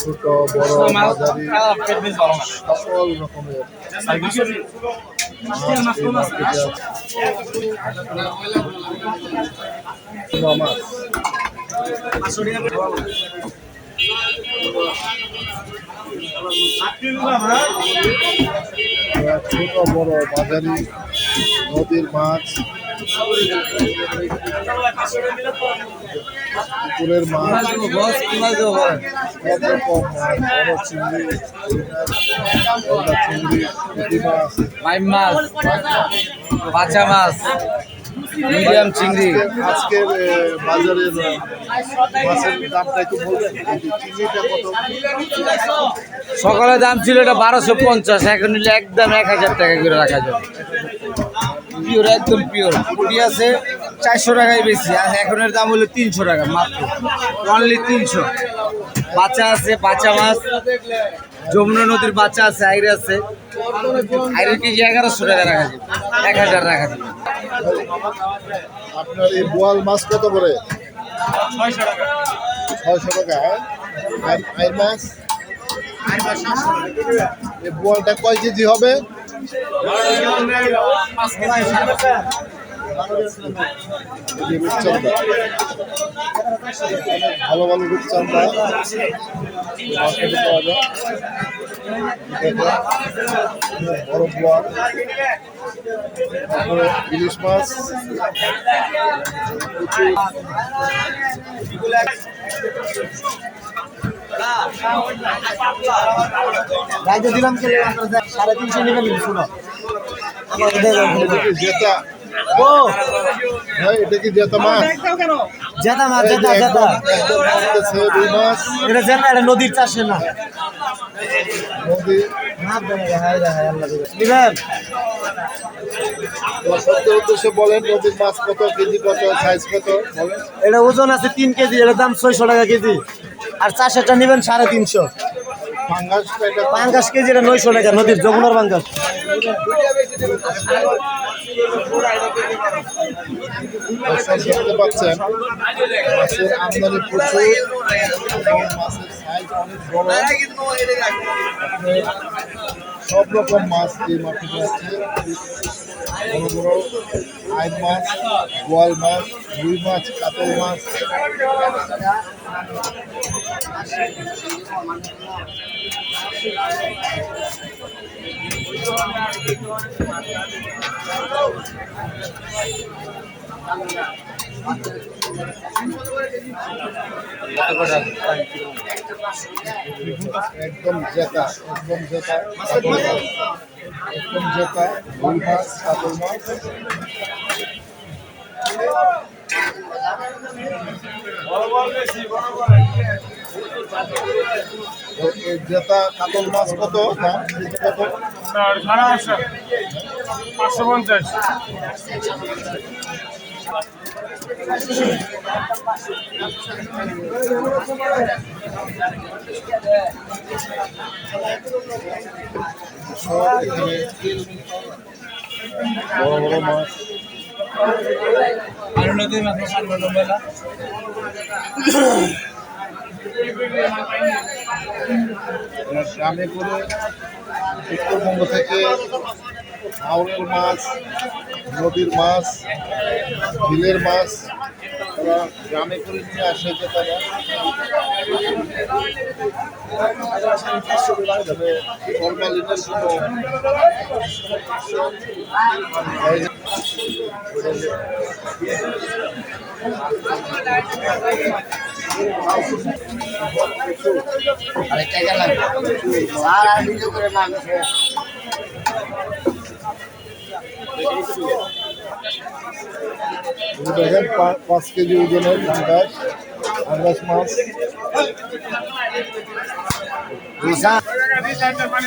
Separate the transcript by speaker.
Speaker 1: ছোট বড় মাঝারি সকল রকমের। ছোট বড় মাঝারি নদীর মাছ। পুকুরের মাছ মাছ
Speaker 2: মাই বাচ্চা মিডিয়াম চিংড়ি।
Speaker 1: আজকে- আজকের বাজারের মাছের দামটা একটু বলবেন? চিংড়িটা কত?
Speaker 2: সকালে দাম ছিল এটা বারোশো পঞ্চাশ এখন নিলে একদম এক হাজার টাকা করে রাখা যাবে। পিওর একদম পিওর পুটি আছে চারশো টাকায় বেশি আর এখনের দাম হলো তিনশো টাকা মাত্র। অনলি তিনশো। বাচ্চা আছে বাচ্চা মাছ। যমুনা নদীর বাচ্চা আছে আইরে আছে। আইরের কেজি এগারোশো টাকা রাখা যাবে এক হাজার রাখা যাবে
Speaker 1: আপনার এই বোয়াল মাছ কত করে? ছয়শো টাকা। হ্যাঁ? আর আইর মাছ? এই বোয়ালটা কয় কেজি হবে? ভালো ভালো রূপচান্দা মার্কেটে পাওয়া যায় বড় তারপরে ইলিশ মাছ
Speaker 3: রাইতে দিলাম সাড়ে তিনশো নেবেন শুনো। ও!
Speaker 1: ভাই এটা কি জেতা মাছ?
Speaker 3: মাছ এটা জেতা এটা নদীর চাষে না।
Speaker 1: বলেন নদীর মাছ কত কেজি কত সাইজ কত?
Speaker 3: এটা ওজন আছে তিন কেজি এটার দাম ছয়শো টাকা কেজি। আর চাষেরটা নেবেন সাড়ে তিনশো। পাঙ্গাস কেজি নয়শো টাকা নদীর যমুনার পাঙ্গাস।
Speaker 1: দেখতে মাছের আমদানি প্রচুর মাছের অনেক বড় সব রকম মাছ এই মার্কেটে আছে বড় বড় আইন মাছ বোয়াল মাছ রুই মাছ কাতল মাছ একদম জেতা একদম জেতা একদম জেতা রুই মাছ। কাতল মাছ তো এই জেতা কাতল মাছ কত? দাম কত?
Speaker 4: পাঁচশো পঞ্চাশ
Speaker 1: বড় বড় মাছ
Speaker 2: আর নদীর মাছ
Speaker 1: এরা গ্রামে করে উত্তরবঙ্গ থেকে হাওড়ের মাছ, নদীর মাছ, বিলের মাছ ওরা গ্রামে করে নিয়ে আসে যে তারা। তবে ফরমালিনের কোনো
Speaker 3: আরে টাকা লাগবে আর আর ভিডিও করে না
Speaker 1: এই দেখেন পা- পাঁচ কেজি ওজনের ফাঙ্গাস ফাঙ্গাস মাছ
Speaker 4: পানি